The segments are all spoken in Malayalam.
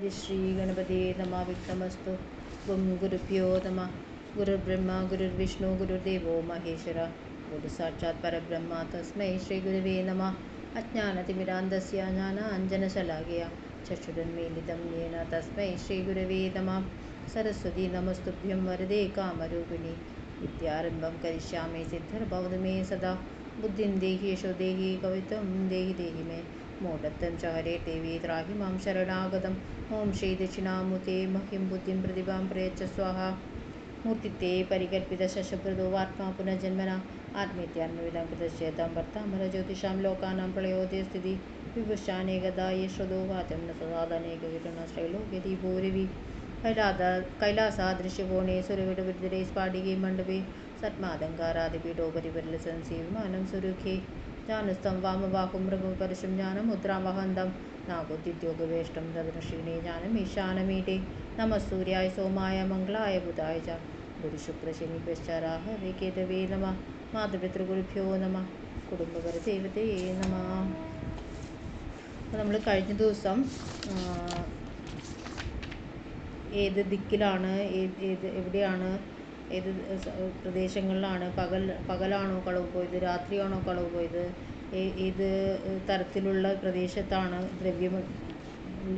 श्रीगणपते नम विक्रमस्तु गुं गुरुभ्यो नमः। गुरुर्ब्रह्मा, गुरुर्विष्णु महेश्वर। महेश्वरा गुरुसाक्षात् परब्रह्म। तस्मै श्रीगुरुवे नमः। अज्ञानतिमिरान्धस्य ज्ञानाञ्जनशलाघया। चक्षुरुन्मीलितं येन तस्मै श्रीगुरुवे सरस्वती नमस्तुभ्यं वरदे कामरूपिणि। विद्यारम्भं करिष्यामि सिद्धिर्भवतु मे सदा। बुद्धिं देहि, यशो देहि, कवित्वं देहि देहि मे। കവിത്വം ദേഹി ദേഹി മേ മൂഢത്വം ച ഹരേ ദേവി ത്രാഹി മാം ശരണാഗതം ഓം ശ്രീ ദക്ഷിണാമൂർത്തേ മഹ്യം ബുദ്ധിം പ്രതിഭാം പ്രയച്ച സ്വാഹ മൂർത്തിത്തെ പരികൽപ്പിത ശശപ്രദോ ആത്മാ പുനർജന്മന ആത്മീത്യാത്മവിധം കൃതശ്ചേതം ഭർത്താമര ജ്യോതിഷാം ലോകാനാം പ്രളയോദയ സ്ഥിതി വിഭുഷാനേകദായ ശ്രുതോ വാചം ന സദാതനേകവിരണശ്രൈലോക്യതി ഭൂരവി കൈലാദ കൈലാസാദൃശ്യകോണേ സുരവിടവിരുദ്ധരേ സ്ഫാടികേ മണ്ഡപേ സത്മാദങ്കാരാദിപീഠോപരി വിരലസൻ സേവിമാനം സുരുഖേ ജ്ഞാനസ്ഥം വാമവാഹും മൃഗപരശം ജ്ഞാനം മുദ്രാമഹന്തം നാഗോദ്യോഗവേഷ്ടം തദൃഷീണേ ജ്ഞാനം ഈശാനമീടേ. നമ സൂര്യായ സോമായ മംഗളായ ബുധായ ച. ഗുരുശുക്രശനി പശ്ചാരാഹ വികേതവേ നമ. മാതൃപിതൃഗുരുഭ്യോ നമ. കുടുംബപര ദൈവതേ നമ. നമ്മൾ കഴിഞ്ഞ ദിവസം ഏത് ദിക്കിലാണ് ഏത് ഏത് എവിടെയാണ് ഏത് പ്രദേശങ്ങളിലാണ്? പകൽ പകലാണോ കളവ് പോയത്? രാത്രിയാണോ കളവ് പോയത്? ഏത് തരത്തിലുള്ള പ്രദേശത്താണ് ദ്രവ്യം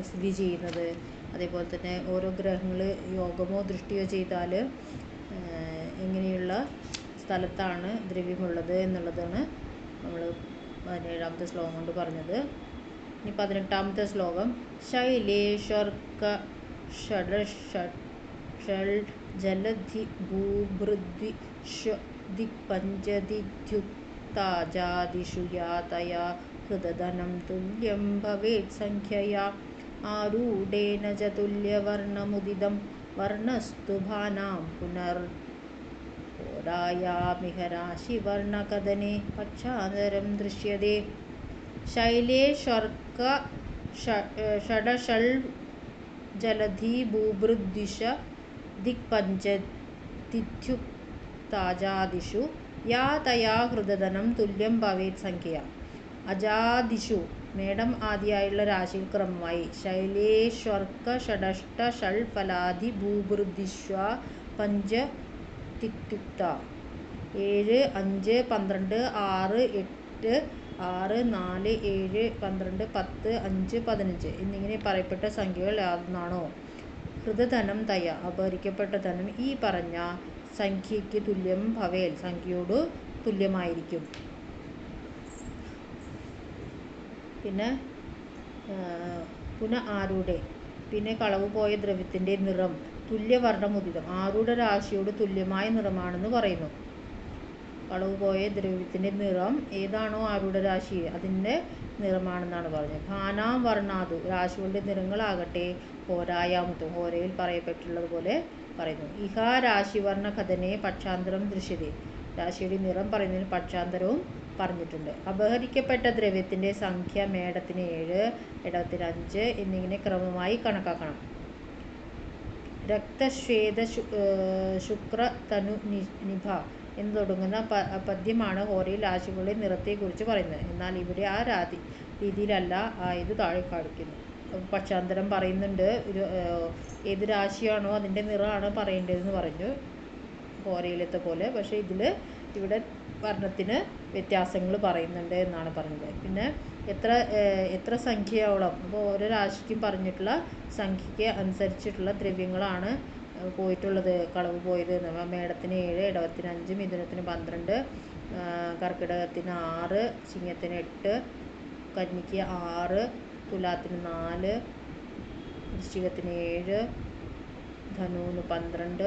സ്ഥിതി ചെയ്യുന്നത്? അതേപോലെ തന്നെ ഓരോ ഗ്രഹങ്ങൾ യോഗമോ ദൃഷ്ടിയോ ചെയ്താൽ എങ്ങനെയുള്ള സ്ഥലത്താണ് ദ്രവ്യമുള്ളത് എന്നുള്ളതാണ് നമ്മൾ പതിനേഴാമത്തെ ശ്ലോകം കൊണ്ട് പറഞ്ഞത്. ഇനി പതിനെട്ടാമത്തെ ശ്ലോകം. ശൈലേശ്വർക്ക ഷഡ ഷൾ जलधिभूभृद्विश्वदिक्पञ्चदिद्युत्ताजादिषु यातया हृदधनं तुल्यं भवेत्सङ्ख्यया आरूढेन च तुल्यवर्णमुदितं वर्णस्तु भानां पुनर्होरायामिह राशिवर्णकदने पक्षान्तरं दृश्यते शैले शर्क षडशल् जलधिभूभृद्दिश दिक्पञ्चतिथ्युक्ताजादिषु या तया ഹൃദധനം തുല്യം ഭവേത് സംഖ്യ അജാദിഷു മേടം ആദിയായുള്ള രാശികൾ ക്രമമായി ശൈലേശ്വർക്ക ഷഡഷ്ട ഷൾ ഫലാദി ഭൂഭൃദിശ്വ പഞ്ച തിക്തുക്ത ഏഴ് അഞ്ച് പന്ത്രണ്ട് ആറ് എട്ട് ആറ് നാല് ഏഴ് പന്ത്രണ്ട് പത്ത് അഞ്ച് പതിനഞ്ച് എന്നിങ്ങനെ പറയപ്പെട്ട സംഖ്യകൾ യാതൊന്നാണോ ഹൃദധനം തയ അപഹരിക്കപ്പെട്ട ധനം ഈ പറഞ്ഞ സംഖ്യയ്ക്ക് തുല്യം ഭവേൽ സംഖ്യയോട് തുല്യമായിരിക്കും. പിന്നെ പുന ആരുടെ പിന്നെ കളവ് പോയ ദ്രവ്യത്തിന്റെ നിറം തുല്യവർണമുദിതം ആരുടെ രാശിയോട് തുല്യമായ നിറമാണെന്ന് പറയുന്നു. കളവ് പോയ ദ്രവ്യത്തിന്റെ നിറം ഏതാണോ ആരുടെ രാശി? അതിന്റെ നിറമാണെന്നാണ് പറഞ്ഞത്. ഭാനാം വർണാതു. രാശികളുടെ നിറങ്ങളാകട്ടെ ഹോരായാമുത്തും ഹോരയിൽ പറയപ്പെട്ടുള്ളതുപോലെ പറയുന്നു. ഇഹാ രാശിവർണ കഥനെ പക്ഷാന്തരം ദൃശ്യത. രാശിയുടെ നിറം പറയുന്നതിന് പക്ഷാന്തരവും പറഞ്ഞിട്ടുണ്ട്. അപഹരിക്കപ്പെട്ട ദ്രവ്യത്തിന്റെ സംഖ്യ മേടത്തിന് ഏഴ് ഇടത്തിന് അഞ്ച് എന്നിങ്ങനെ ക്രമമായി കണക്കാക്കണം. രക്തശ്വേത ശുക്ര തനു നിഭ. എന്ന് തുടങ്ങുന്ന പദ്യമാണ് ഹോരയിൽ ആശുകളുടെ നിറത്തെക്കുറിച്ച് പറയുന്നത്. എന്നാൽ ഇവിടെ ആ രാതി രീതിയിലല്ല ഇത് താഴെ കാണിക്കുന്നു. പക്ഷാന്തരം പറയുന്നുണ്ട് ഒരു ഏത് രാശിയാണോ അതിന്റെ നിറമാണ് പറയേണ്ടതെന്ന് പറഞ്ഞു ഹോരയിലത്തെ പോലെ. പക്ഷേ ഇതിൽ ഇവിടെ വർണത്തിന് വ്യത്യാസങ്ങൾ പറയുന്നുണ്ട് എന്നാണ് പറഞ്ഞത്. പിന്നെ എത്ര എത്ര സംഖ്യയോളം അപ്പോൾ ഓരോ രാശിക്കും പറഞ്ഞിട്ടുള്ള സംഖ്യയ്ക്ക് അനുസരിച്ചിട്ടുള്ള ദ്രവ്യങ്ങളാണ് പോയിട്ടുള്ളത് കളവ് പോയത് മേടത്തിന് ഏഴ് ഇടവത്തിന് അഞ്ച് മിഥുനത്തിന് പന്ത്രണ്ട് കർക്കിടകത്തിന് ആറ് ചിങ്ങത്തിന് എട്ട് കന്നിക്ക് ആറ് തുലാത്തിന് നാല് വൃശ്ചികത്തിന് ഏഴ് ധനുവിന് പന്ത്രണ്ട്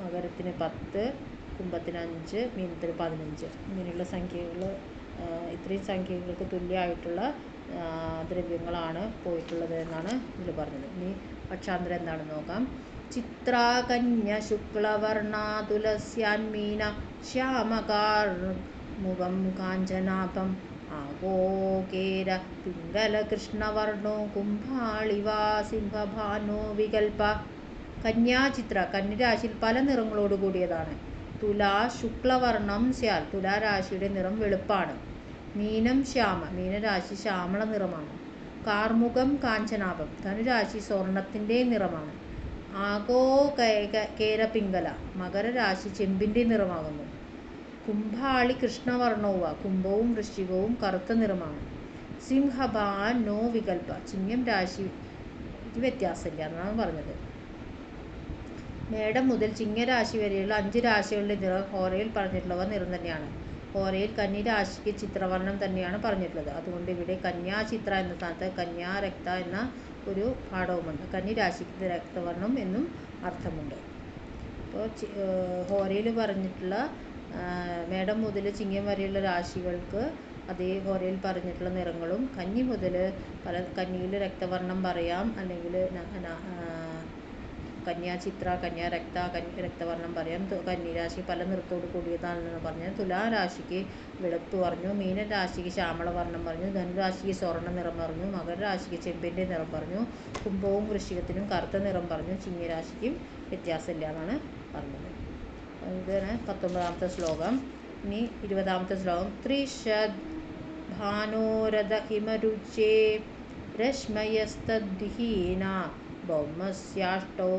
മകരത്തിന് പത്ത് കുംഭത്തിന് അഞ്ച് മീനത്തിന് പതിനഞ്ച്. ഇങ്ങനെയുള്ള സംഖ്യകൾ ഇത്രയും സംഖ്യകൾക്ക് തുല്യമായിട്ടുള്ള ദ്രവ്യങ്ങളാണ് പോയിട്ടുള്ളത് എന്നാണ് ഇതിൽ പറഞ്ഞത്. ഇനി പക്ഷാന്തരം എന്താണെന്ന് നോക്കാം ചിത്രാകന്യ ശുക്ലവർണാതുലസ്യാന്മീന ശ്യാമകാർമുഖം കാഞ്ചനാഭം ആഗോകേര പിംഗലകൃഷ്ണവർണോ കുംഭാളിവാ സിംഹഭാനോ വികൽപ കന്യാചിത്ര കന്യരാശിയിൽ പല നിറങ്ങളോട് കൂടിയതാണ്. തുലാ ശുക്ലവർണം സ്യാൽ തുലാരാശിയുടെ നിറം വെളുപ്പാണ്. മീനം ശ്യാമ മീനരാശി ശ്യാമള നിറമാണ്. കാർമുകം കാഞ്ചനാഭം. ധനുരാശി സ്വർണത്തിന്റെ നിറമാണ്. ആഗോ കേരപിംഗല മകരരാശി ചെമ്പിന്റെ നിറമാകുന്നു. കുംഭാളി കൃഷ്ണവർണവുവ കുംഭവും വൃശ്ചികവും കറുത്ത നിറമാണ്. സിംഹബാൻ നോ വികൽപ. ചിങ്ങം രാശി വ്യത്യാസമില്ല എന്നാണ് പറഞ്ഞത്. മേടം മുതൽ ചിങ്ങരാശി വരെയുള്ള അഞ്ച് രാശികളുടെ നിറം ഹോരയിൽ പറഞ്ഞിട്ടുള്ളവ നിറം തന്നെയാണ്. ഹോരയിൽ കന്നി രാശിക്ക് ചിത്രവർണം തന്നെയാണ് പറഞ്ഞിട്ടുള്ളത്. അതുകൊണ്ട് ഇവിടെ കന്യാചിത്ര എന്ന സ്ഥാനത്ത് കന്യാരക്ത എന്ന ഒരു പാഠവുമുണ്ട്. കന്നി രാശിക്ക് രക്തവർണം എന്നും അർത്ഥമുണ്ട്. അപ്പോൾ ഹോരയിൽ പറഞ്ഞിട്ടുള്ള മേടം മുതൽ ചിങ്ങം വരെയുള്ള രാശികൾക്ക് അതേ ഹോരയിൽ പറഞ്ഞിട്ടുള്ള നിറങ്ങളും കന്നി മുതൽ പല കന്നിയിൽ രക്തവർണം പറയാം അല്ലെങ്കിൽ കന്യാചിത്ര കന്യാരക്ത കന്യ രക്തവർണം പറയാം. കന്നിരാശി പല നിറത്തോട് കൂടിയതാണെന്ന് പറഞ്ഞു തുലാരാശിക്ക് വെളുപ്പ് പറഞ്ഞു മീനരാശിക്ക് ശ്യാമളവർണം പറഞ്ഞു ധനുരാശിക്ക് സ്വർണ നിറം പറഞ്ഞു മകരരാശിക്ക് ചെമ്പിന്റെ നിറം പറഞ്ഞു കുംഭവും വൃശ്ചികത്തിനും കറുത്ത നിറം പറഞ്ഞു ചിങ്ങരാശിക്കും വ്യത്യാസമില്ല എന്നാണ് പറഞ്ഞത്. ഇതാണ് പത്തൊമ്പതാമത്തെ ശ്ലോകം. ഇനി ഇരുപതാമത്തെ ശ്ലോകം. ത്രിഷദ് ഭാനോരഥ ഹിമരുചേ രശ്മയസ്തദ്വിഹീന ഭൗമസ്യാഷ്ടൗ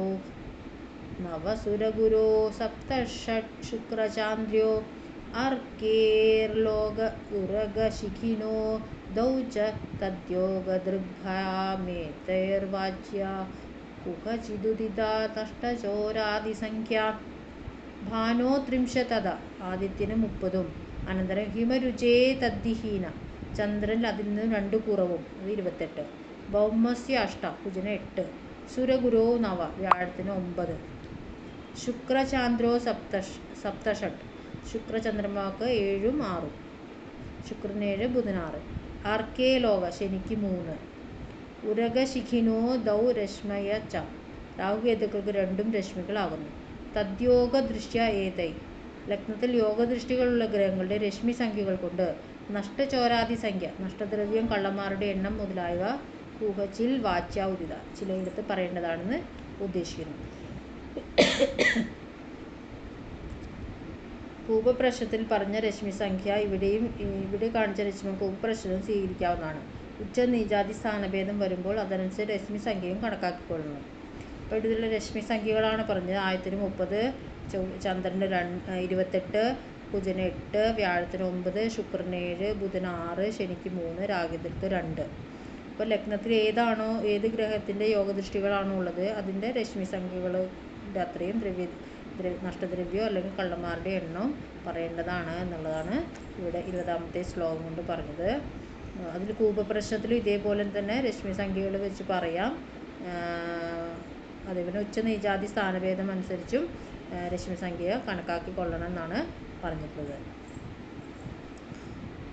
നവസുരഗുരോ സപ്തഷട്ട് ശുക്രചാന്ദ്ര്യോ അർക്കേർലോക ഉരഗശിഖിനോ ദൗ ച തദ്യോഗദൃഗ്ഭ്യാമേതൈർവാച്യ കുഹചിദുദിതാ തഷ്ടചോരാദിസംഖ്യ ഭാനോ ത്രിംശതത ആദിത്യന് മുപ്പതും അനന്തരം ഹിമരുചേ തദ്ദിഹീന ചന്ദ്രൻ അതിൽ നിന്ന് രണ്ട് കുറവും അത് ഇരുപത്തെട്ട്. ഭൗമസ്യ അഷ്ട കുജന എട്ട്. സുരഗുരോ നവ വ്യാഴത്തിന് ഒമ്പത്. ശുക്രചാന്ദ്രോ സപ്തഷ് സപ്തഷട്ട്. ശുക്രചന്ദ്രന്മാർക്ക് ഏഴും ആറും. ശുക്രനേഴ് ബുധനാറ്. ആർക്കേ ലോക ശനിക്ക് മൂന്ന്. ഉരകശിഖിനോ ദൗ രശ്മയ ച. രാഹുകേതുക്കൾക്ക് രണ്ടും രശ്മികളാകുന്നു. തദ്യോഗ ദൃശ്യ ഏതൈ. ലഗ്നത്തിൽ യോഗദൃഷ്ടികളുള്ള ഗ്രഹങ്ങളുടെ രശ്മി സംഖ്യകൾ കൊണ്ട് നഷ്ടചോരാദി സംഖ്യ നഷ്ടദ്രവ്യം കള്ളന്മാരുടെ എണ്ണം മുതലായവ കുഹച്ചിൽ ഉദിത ചിലയിടത്ത് പറയേണ്ടതാണെന്ന് ഉദ്ദേശിക്കുന്നു. കൂപപ്രശ്നത്തിൽ പറഞ്ഞ രശ്മി സംഖ്യ ഇവിടെയും ഇവിടെ കാണിച്ച രശ്മി കൂപപ്രശ്നവും സ്വീകരിക്കാവുന്നതാണ്. ഉച്ച നീജാതി സ്ഥാനഭേദം വരുമ്പോൾ അതനുസരിച്ച് രശ്മി സംഖ്യയും കണക്കാക്കിക്കൊള്ളുന്നു. അപ്പോൾ ഇതിലുള്ള രശ്മി സംഖ്യകളാണ് പറഞ്ഞത്. ആയിരത്തിന് മുപ്പത് ചന്ദ്രന് രണ്ട് ഇരുപത്തെട്ട് കുജന് എട്ട് വ്യാഴത്തിന് ഒമ്പത് ശുക്രന് ഏഴ് ബുധന് ആറ് ശനിക്ക് മൂന്ന് രാഗിതർക്ക് രണ്ട്. അപ്പോൾ ലഗ്നത്തിൽ ഏതാണോ ഏത് ഗ്രഹത്തിന്റെ യോഗദൃഷ്ടികളാണോ ഉള്ളത് അതിന്റെ രശ്മി സംഖ്യകളുടെ അത്രയും ദ്രവ്യ നഷ്ടദ്രവ്യമോ അല്ലെങ്കിൽ കള്ളന്മാരുടെ എണ്ണം പറയേണ്ടതാണ് എന്നുള്ളതാണ് ഇവിടെ ഇരുപതാമത്തെ ശ്ലോകം കൊണ്ട് പറഞ്ഞത്. അതിൽ കൂപപ്രശ്നത്തിലും ഇതേപോലെ തന്നെ രശ്മി സംഖ്യകൾ വെച്ച് പറയാം. അതേപോലെ ഉച്ച നീചാതി സ്ഥാനഭേദം അനുസരിച്ചും രശ്മി സംഖ്യ കണക്കാക്കി കൊള്ളണം എന്നാണ് പറഞ്ഞിട്ടുള്ളത്.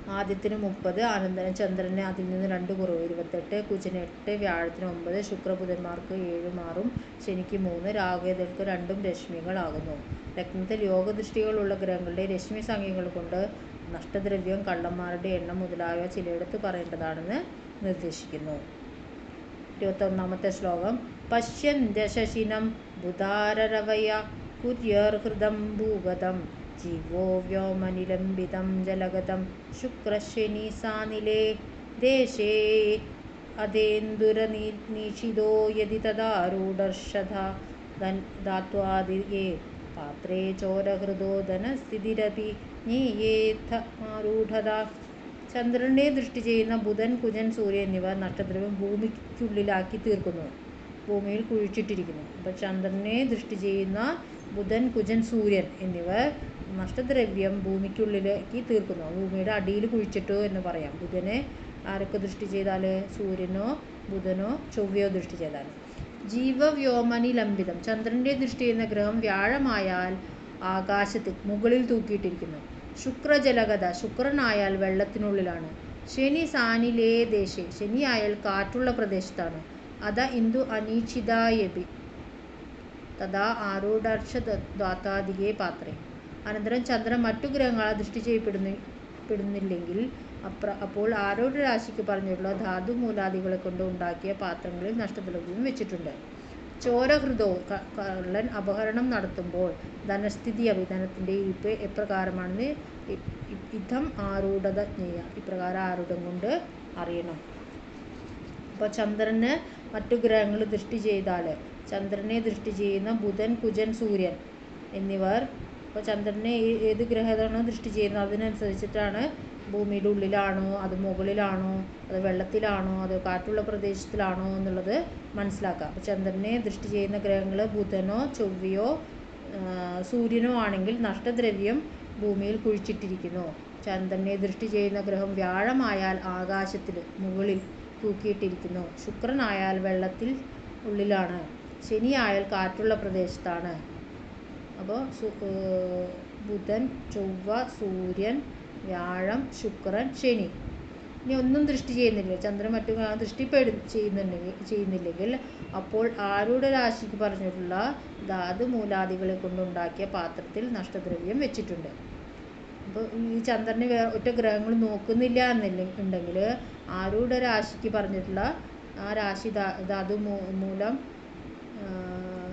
ആദ്യത്തിന് മുപ്പത് അനന്തരം ചന്ദ്രന് അതിൽ നിന്ന് രണ്ട് കുറവ്. ഇരുപത്തെട്ട് കുജന് എട്ട് വ്യാഴത്തിന് ഒമ്പത് ശുക്രബുധന്മാർക്ക് ഏഴും ആറും ശനിക്ക് മൂന്ന് രാഹുകേതുക്കൾക്ക് രണ്ടും രശ്മികൾ രശ്മികളാകുന്നു. ലഗ്നത്തിൽ യോഗദൃഷ്ടികളുള്ള ഗ്രഹങ്ങളുടെ രശ്മി സംഖ്യകൾ കൊണ്ട് നഷ്ടദ്രവ്യം കള്ളന്മാരുടെ എണ്ണം മുതലായവ ചിലയിടത്ത് പറയേണ്ടതാണെന്ന് നിർദ്ദേശിക്കുന്നു. ഇരുപത്തൊന്നാമത്തെ ശ്ലോകം. പശ്യന്ത്യ ശശിനം ബുധാരരവയ കുര്യർഹൃദം ഭൂഗതം. വ്യോമനിലംബിതം ജലഗതം ശുക്രശനി സാനിലേ ദേശേ അധേന്ദുരനീഷിതോ യതി തദാരൂഢർഷധ ധാത്വാദിയേ പാത്രേ ചോരഹൃദോ ധനസ്ഥിതിരപി ആരൂഢത ചന്ദ്രനെ ദൃഷ്ടി ചെയ്യുന്ന ബുധൻ കുജൻ സൂര്യൻ എന്നിവ നക്ഷത്രവും ഭൂമിക്കുള്ളിലാക്കി തീർക്കുന്നു ഭൂമിയിൽ കുഴിച്ചിട്ടിരിക്കുന്നു. അപ്പോൾ ചന്ദ്രനെ ദൃഷ്ടി ചെയ്യുന്ന ബുധൻ കുജൻ സൂര്യൻ എന്നിവർ നഷ്ടദ്രവ്യം ഭൂമിക്കുള്ളിലേക്ക് തീർക്കുന്നു. ഭൂമിയുടെ അടിയിൽ കുഴിച്ചിട്ടു എന്ന് പറയാം. ബുധനെ ആരൊക്കെ ദൃഷ്ടി ചെയ്താൽ സൂര്യനോ ബുധനോ ചൊവ്വയോ ദൃഷ്ടി ചെയ്താൽ ജീവവ്യോമനി ലംബിതം. ചന്ദ്രന്റെ ദൃഷ്ടി ചെയ്യുന്ന ഗ്രഹം വ്യാഴമായാൽ ആകാശത്തിൽ മുകളിൽ തൂക്കിയിട്ടിരിക്കുന്നു. ശുക്രജലഗത ശുക്രനായാൽ വെള്ളത്തിനുള്ളിലാണ്. ശനി സാനിലേ ദേശേ. ശനിയായാൽ കാറ്റുള്ള പ്രദേശത്താണ്. അത ഇന്ദു അനീക്ഷിതായപി തഥാ ആരൂഢർഷ ദ്വാതാദികേ പാത്രേ. അനന്തരം ചന്ദ്രൻ മറ്റു ഗ്രഹങ്ങളാൽ ദൃഷ്ടി ചെയ്യപ്പെടുന്നു പെടുന്നില്ലെങ്കിൽ അപ്ര അപ്പോൾ ആരോട് രാശിക്ക് പറഞ്ഞിട്ടുള്ള ധാതു മൂലാദികളെ കൊണ്ട് ഉണ്ടാക്കിയ പാത്രങ്ങളിൽ നഷ്ടദ്രവ്യം വെച്ചിട്ടുണ്ട്. ചോരഹൃദോ കള്ളൻ അപഹരണം നടത്തുമ്പോൾ ധനസ്ഥിതി അഭിധനത്തിന്റെ ഇരിപ്പ് എപ്രകാരമാണെന്ന് ഇതം ആരൂഢത ജ്ഞേയ ഇപ്രകാരം ആരൂഢം കൊണ്ട് അറിയണം. അപ്പോൾ ചന്ദ്രന് മറ്റു ഗ്രഹങ്ങൾ ദൃഷ്ടി ചെയ്താൽ ചന്ദ്രനെ ദൃഷ്ടി ചെയ്യുന്ന ബുധൻ കുജൻ സൂര്യൻ എന്നിവർ ഇപ്പോൾ ചന്ദ്രനെ ഏത് ഗ്രഹമാണോ ദൃഷ്ടി ചെയ്യുന്നത് അതിനനുസരിച്ചിട്ടാണ് ഭൂമിയുടെ ഉള്ളിലാണോ അത് മുകളിലാണോ അത് വെള്ളത്തിലാണോ അത് കാറ്റുള്ള പ്രദേശത്തിലാണോ എന്നുള്ളത് മനസ്സിലാക്കുക അപ്പോൾ ചന്ദ്രനെ ദൃഷ്ടി ചെയ്യുന്ന ഗ്രഹങ്ങൾ ബുധനോ ചൊവ്വയോ സൂര്യനോ ആണെങ്കിൽ നഷ്ടദ്രവ്യം ഭൂമിയിൽ കുഴിച്ചിട്ടിരിക്കുന്നു. ചന്ദ്രനെ ദൃഷ്ടി ചെയ്യുന്ന ഗ്രഹം വ്യാഴമായാൽ ആകാശത്തിൽ മുകളിൽ തൂക്കിയിട്ടിരിക്കുന്നു. ശുക്രനായാൽ വെള്ളത്തിൽ ഉള്ളിലാണ്. ശനിയായാൽ കാറ്റുള്ള പ്രദേശത്താണ്. അപ്പോൾ ബുധൻ ചൊവ്വ സൂര്യൻ വ്യാഴം ശുക്രൻ ശനി. ഇനി ഒന്നും ദൃഷ്ടി ചെയ്യുന്നില്ല. ചന്ദ്രൻ മറ്റു ഗ്രഹം ദൃഷ്ടിപ്പെടു ചെയ്യുന്നുണ്ടെങ്കിൽ ചെയ്യുന്നില്ലെങ്കിൽ അപ്പോൾ ആരുടെ രാശിക്ക് പറഞ്ഞിട്ടുള്ള ധാതു മൂലാദികളെ കൊണ്ടുണ്ടാക്കിയ പാത്രത്തിൽ നഷ്ടദ്രവ്യം വെച്ചിട്ടുണ്ട്. അപ്പോൾ ഈ ചന്ദ്രന് വേ ഒറ്റ ഗ്രഹങ്ങൾ നോക്കുന്നില്ല എന്നില്ല ഉണ്ടെങ്കിൽ ആരുടെ രാശിക്ക് പറഞ്ഞിട്ടുള്ള ആ രാശി ധാതു മൂലം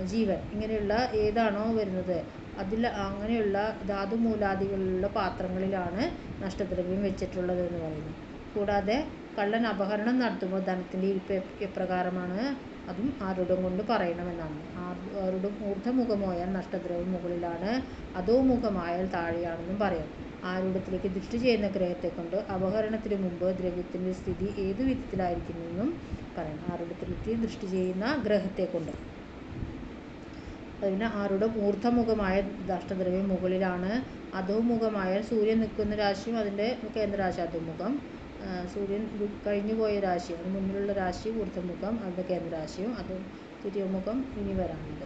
ജീവൻ. ഇങ്ങനെയുള്ള ഏതാണോ വരുന്നത്. അതിൽ അങ്ങനെയുള്ള ധാതു മൂലാദികളുള്ള പാത്രങ്ങളിലാണ് നഷ്ടദ്രവ്യം വെച്ചിട്ടുള്ളത് എന്ന് പറയുന്നു കൂടാതെ കള്ളൻ അപഹരണം നടത്തുമ്പോൾ ധനത്തിന്റെ ഇരിപ്പ് എപ്രകാരമാണ്? അതും ആരുടം കൊണ്ട് പറയണമെന്നാണ്. ആരുടം ഊർദ്ധമുഖമായാൽ നഷ്ടദ്രവ്യം മുകളിലാണ്. അതോ മുഖമായാൽ താഴെയാണെന്നും പറയാം. ആരുടത്തിലേക്ക് ദൃഷ്ടി ചെയ്യുന്ന ഗ്രഹത്തെ കൊണ്ട് അപഹരണത്തിന് മുമ്പ് ദ്രവ്യത്തിന്റെ സ്ഥിതി ഏതു വിധത്തിലായിരിക്കുമെന്നും പറയാം. ആരുടത്തിലേക്ക് ദൃഷ്ടി ചെയ്യുന്ന ഗ്രഹത്തെ കൊണ്ട്. അതിന് ആരുടെ മൂർദ്ധമുഖമായ നഷ്ടദ്രവ്യം മുകളിലാണ്. അധോമുഖമായ സൂര്യൻ നിൽക്കുന്ന രാശിയും അതിന്റെ കേന്ദ്രരാശി അധോമുഖം സൂര്യൻ കഴിഞ്ഞു പോയ രാശി അതിന് മുന്നിലുള്ള രാശി ഊർദ്ധമുഖം അതിന്റെ കേന്ദ്രരാശിയും അത് തിരിയമുഖം ഇനി വരാനുണ്ട്.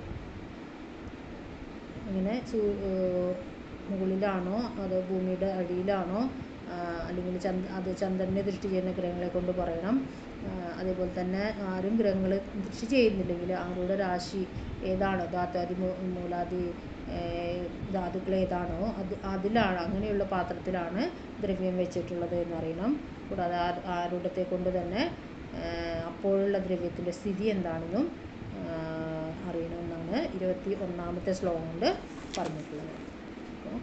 ഇങ്ങനെ സൂ മുകളിലാണോ അതോ ഭൂമിയുടെ അടിയിലാണോ? അല്ലെങ്കിൽ ചന്ദ് അത് ചന്ദ്രനെ ദൃഷ്ടി ചെയ്യുന്ന ഗ്രഹങ്ങളെ കൊണ്ട് പറയണം. അതേപോലെ തന്നെ ആരും ഗ്രഹങ്ങൾ കൃഷി ചെയ്യുന്നില്ലെങ്കിൽ ആരുടെ രാശി ഏതാണോ ധാത്വാദി മൂലാദി ധാതുക്കൾ ഏതാണോ അത് അതിലാണ് അങ്ങനെയുള്ള പാത്രത്തിലാണ് ദ്രവ്യം വെച്ചിട്ടുള്ളത് എന്നറിയണം കൂടാതെ ആ ആരുടത്തെ കൊണ്ട് തന്നെ അപ്പോഴുള്ള ദ്രവ്യത്തിന്റെ സ്ഥിതി എന്താണെന്നും അറിയണമെന്നാണ് ഇരുപത്തി ഒന്നാമത്തെ ശ്ലോകം കൊണ്ട് പറഞ്ഞിട്ടുള്ളത്. അപ്പോൾ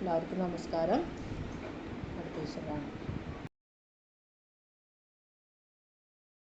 എല്ലാവർക്കും നമസ്കാരം. അടുത്ത ദിവസം കാണാം